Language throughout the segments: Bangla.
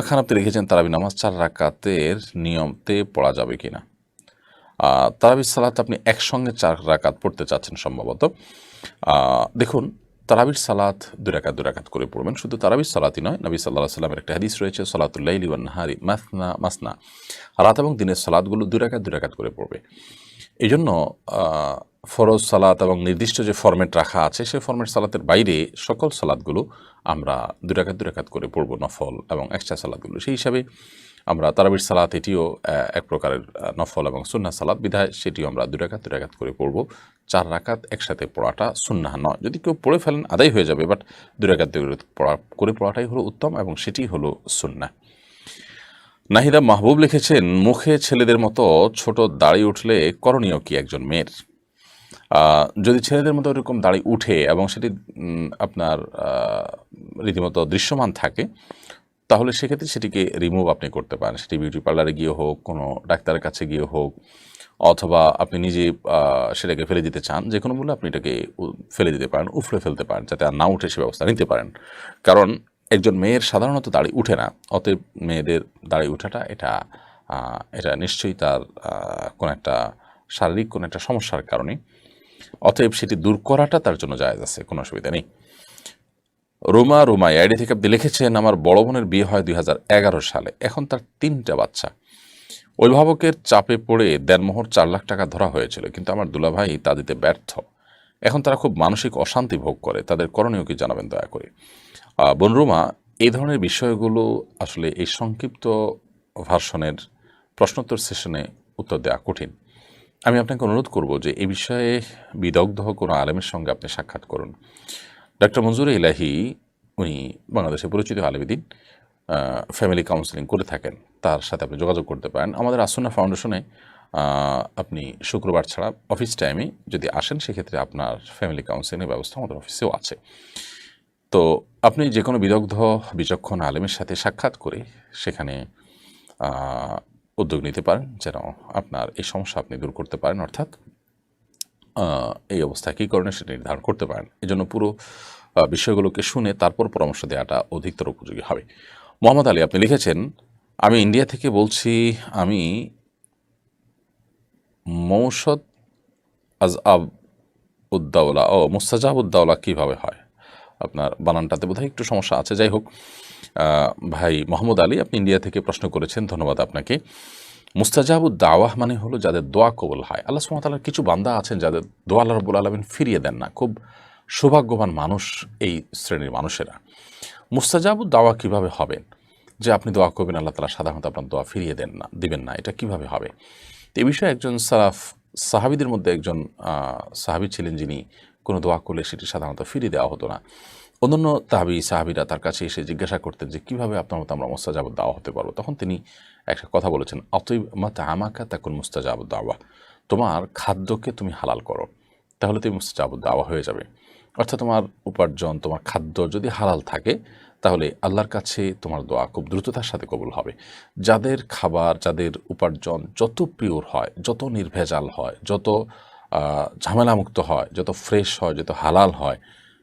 খান আপনি রেখেছেন তারাবি নামাজ চার রাকাতের নিয়মতে পড়া যাবে কিনা। আহ, তারাবি সালাত আপনি একসঙ্গে চার রাকাত পড়তে চাচ্ছেন সম্ভবত। দেখুন তারাবির সালাত দুই রাকাত দুই রাকাত করে পড়বেন। শুধু তারাবির সালাতই নয় নবী সাল্লাহ সাল্লামের একটা হাদিস রয়েছে সালাতুল্লাইলি নাহারি মাসনা মাসনা। রাত এবং দিনের সালাদগুলো দুই রাকাত দুই রাকাত করে পড়বে। এই জন্য ফরজ সালাত এবং নির্দিষ্ট যে ফরম্যাট রাখা আছে, সেই ফরম্যাট সালাতের বাইরে সকল সালাদগুলো আমরা দুই রাকাত দুই রাকাত করে পড়ব নফল এবং এক্সট্রা সালাদগুলো সেই হিসাবে আমরা তারাবির সালাত এটিও এক প্রকারের নফল এবং সুন্না সালাত। বিধায় সেটিও আমরা দুই রাকাত দুই রাকাত করে পড়ব। চার রাকাত একসাথে পড়াটা সুন্না নয়। যদি কেউ পড়ে ফেলেন, আদায় হয়ে যাবে বাট দুই রাকাত, দুই পড়া, করে পড়াটাই হলো উত্তম এবং সেটি হলো সুন্না নাহিদা মাহবুব লিখেছেন, মুখে ছেলেদের মতো ছোট দাড়ি উঠলে করণীয় কি একজন মেয়ের? যদি ছেলেদের মতো এরকম দাড়ি উঠে এবং সেটি আপনার রীতিমতো দৃশ্যমান থাকে, তাহলে সেক্ষেত্রে সেটিকে রিমুভ আপনি করতে পারেন। সেটি বিউটি পার্লারে গিয়ে হোক, কোনো ডাক্তারের কাছে গিয়ে হোক, অথবা আপনি নিজে সেটাকে ফেলে দিতে চান, যে কোনো মূল্যে আপনি এটাকে ফেলে দিতে পারেন উফলে ফেলতে পারেন, যাতে আর না উঠে সে ব্যবস্থা নিতে পারেন। কারণ একজন মেয়ের সাধারণত দাড়ি উঠে না, অতএব মেয়েদের দাড়ি উঠাটা এটা এটা নিশ্চয়ই তার কোনো একটা শারীরিক, কোনো একটা সমস্যার কারণে। অতএব সেটি দূর করাটা তার জন্য জায়েজ আছে কোনো অসুবিধা নেই। রোমা রোমা আইডি থেকে আপনি লিখেছেন আমার বড় বোনের বিয়ে হয় দুই হাজার এগারো সালে। এখন তার তিনটা বাচ্চা। অভিভাবকের চাপে পড়ে দেড়মোহর চার লাখ টাকা ধরা হয়েছিল কিন্তু আমার দুলাভাই তা দিতে ব্যর্থ। এখন তারা খুব মানসিক অশান্তি ভোগ করে। তাদের করণীয় কি জানাবেন দয়া করে? আহ, বোন রুমা এই ধরনের বিষয়গুলো আসলে এই সংক্ষিপ্ত ভার্সনের প্রশ্নোত্তর সেশনে উত্তর দেওয়া কঠিন। আমি আপনাকে অনুরোধ করব যে এই বিষয়ে বিদগ্ধ কোনো আলেমের সঙ্গে আপনি সাক্ষাৎ করুন। ডক্টর মঞ্জুর ইলাহি, উনি বাংলাদেশে পরিচিত আলেমিদিন ফ্যামিলি কাউন্সিলিং করে থাকেন। তার সাথে আপনি যোগাযোগ করতে পারেন। আমাদের আসন্না ফাউন্ডেশনে আপনি শুক্রবার ছাড়া অফিস টাইমে যদি আসেন, সেক্ষেত্রে আপনার ফ্যামিলি কাউন্সিলিংয়ের ব্যবস্থা আমাদের অফিসেও আছে। তো আপনি যে কোনো বিদগ্ধ, বিচক্ষণ আলেমের সাথে সাক্ষাৎ করে সেখানে উদ্যোগ নিতে পারেন, যেন আপনার এই সমস্যা আপনি দূর করতে পারেন, অর্থাৎ এই অবস্থা কী করণে সেটা নির্ধারণ করতে পারেন। এজন্য পুরো বিষয়গুলোকে শুনে তারপর পরামর্শ দেওয়াটা অধিকতর উপযোগী হবে। মোহাম্মদ আলী, আপনি লিখেছেন, আমি ইন্ডিয়া থেকে বলছি, আমি মৌসদ আজ আব উদ্দাউলা ও মুস্তাজাব উদ্দাউলা কীভাবে হয়? আপনার বানানটাতে বোধহয় একটু সমস্যা আছে। যাই হোক ভাই মোহাম্মদ আলী, আপনি ইন্ডিয়া থেকে প্রশ্ন করেছেন, ধন্যবাদ আপনাকে। মুস্তাজাবুদ দাওয়াহ মানে হলো যাদের দোয়া কবল হয়। আল্লাহ সুমতালার কিছু বান্দা আছেন যাদের দোয়া আল্লাহ রবুল আলমিন ফিরিয়ে দেন না। খুব সৌভাগ্যবান মানুষ এই শ্রেণির মানুষেরা। মুস্তাজাবুদ দাওয়া কীভাবে হবেন যে আপনি দোয়া করবেন, আল্লাহ তালা সাধারণত আপনার দোয়া ফিরিয়ে দেন না, দিবেন না। এটা কীভাবে হবে? এই বিষয়ে একজন সারাফ সাহাবিদের মধ্যে একজন সাহাবি ছিলেন যিনি কোনো দোয়া করলে সেটি সাধারণত ফিরিয়ে দেওয়া হতো না। অন্যান্য তাহাবি সাহাবিরা তার কাছে এসে জিজ্ঞাসা করতেন যে, কীভাবে আপনার মতো আমরা মুস্তাজাব দাওয়া হতে পারব? তখন তিনি একটা কথা বলেছেন অতএব মাতা আমাকা তাকুন মুস্তাজাব দাওয়া। তোমার খাদ্যকে তুমি হালাল করো, তাহলে তুমি মুস্তাজাব দাওয়া হয়ে যাবে। অর্থাৎ তোমার উপার্জন, তোমার খাদ্য যদি হালাল থাকে, তাহলে আল্লাহর কাছে তোমার দোয়া খুব দ্রুততার সাথে কবুল হবে। যাদের খাবার, যাদের উপার্জন যত পিওর হয়, যত নির্ভেজাল হয়, যত ঝামেলামুক্ত হয়, যত ফ্রেশ হয়, যত হালাল হয়,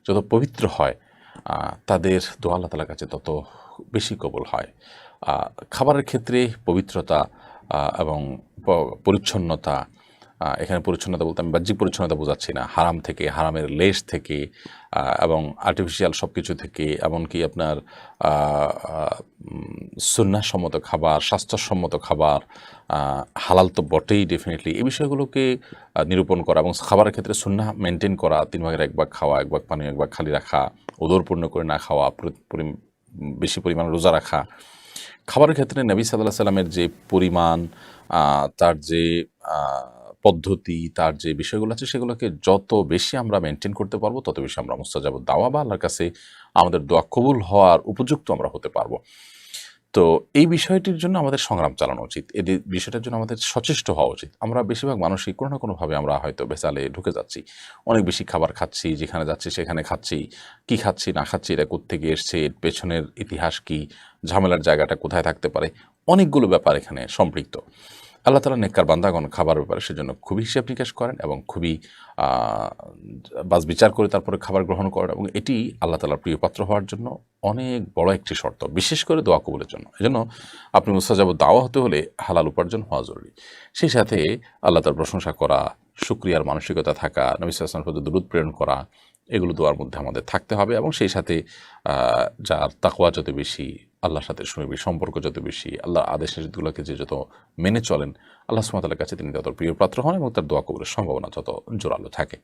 যত পবিত্র হয় তাদের দোয়া আল্লাহ তালার কাছে তত বেশি কবল হয়। খাবারের ক্ষেত্রে পবিত্রতা এবং পরিচ্ছন্নতা এখানে পরিচ্ছন্নতা বলতে আমি বাহ্যিক পরিচ্ছন্নতা বোঝাচ্ছি না। হারাম থেকে, হারামের লেশ থেকে এবং আর্টিফিশিয়াল সব কিছু থেকে, এমনকি আপনার সুন্নাসম্মত খাবার, স্বাস্থ্যসম্মত খাবার হালাল তো বটেই ডেফিনেটলি এই বিষয়গুলোকে নিরূপণ করা এবং খাবারের ক্ষেত্রে সুন্না মেনটেন করা, তিন ভাগের এক ভাগ খাওয়া, এক ভাগ পানি, এক ভাগ খালি রাখা, ওদর পূর্ণ করে না খাওয়া বেশি পরিমাণে রোজা রাখা। খাবারের ক্ষেত্রে নবী সাল্লাহ সাল্লামের যে পরিমাণ তার যে পদ্ধতি, তার যে বিষয়গুলো আছে সেগুলোকে যত বেশি আমরা মেনটেন করতে পারব, তত বেশি আমরা মুস্তাজাব দাওয়া বা আল্লাহর কাছে আমাদের দোয়া কবুল হওয়ার উপযুক্ত আমরা হতে পারব। তো এই বিষয়টির জন্য আমাদের সংগ্রাম চালানো উচিত। এই বিষয়টার জন্য আমাদের সচেষ্ট হওয়া উচিত। আমরা বেশিরভাগ মানুষই কোনো না কোনোভাবে আমরা হয়তো বেচালে ঢুকে যাচ্ছি। অনেক বেশি খাবার খাচ্ছি, যেখানে যাচ্ছি সেখানে খাচ্ছি। কি খাচ্ছি, না খাচ্ছি, এটা কোত্থেকে এসছে, এর পেছনের ইতিহাস কি, ঝামেলার জায়গাটা কোথায় থাকতে পারে? অনেকগুলো ব্যাপার এখানে সম্পৃক্ত। আল্লাহ তালা নেককার বান্দাগণ খাবার ব্যাপারে সেজন্য খুবই হিসেব নিকাশ করেন এবং খুবই বাস বিচার করে তারপরে খাবার গ্রহণ করেন এবং এটি আল্লাহ তালার প্রিয় পাত্র হওয়ার জন্য অনেক বড় একটি শর্ত, বিশেষ করে দোয়া কবুলের জন্য। এজন্য আপনি মুস্তাজাব দাওয়া হতে হলে হালাল উপার্জন হওয়া জরুরি। সেই সাথে আল্লাহ তার প্রশংসা করা সুক্রিয়ার মানসিকতা থাকা, নবী সাল্লাম প্রতি দূরত প্রেরণ করা, এগুলো দোয়ার মধ্যে আমাদের থাকতে হবে এবং সেই সাথে যার তাকওয়া যত বেশি আল্লাহর সাথে সুনিবি সম্পর্ক যত বেশি, আল্লাহর আদেশ নিষেধগুলোকে যে যত মেনে চলেন, আল্লাহ সুমাতার কাছে তিনি তত প্রিয় পাত্র হন এবং তার দোয়া কবরের সম্ভাবনা যত জোরালো থাকে।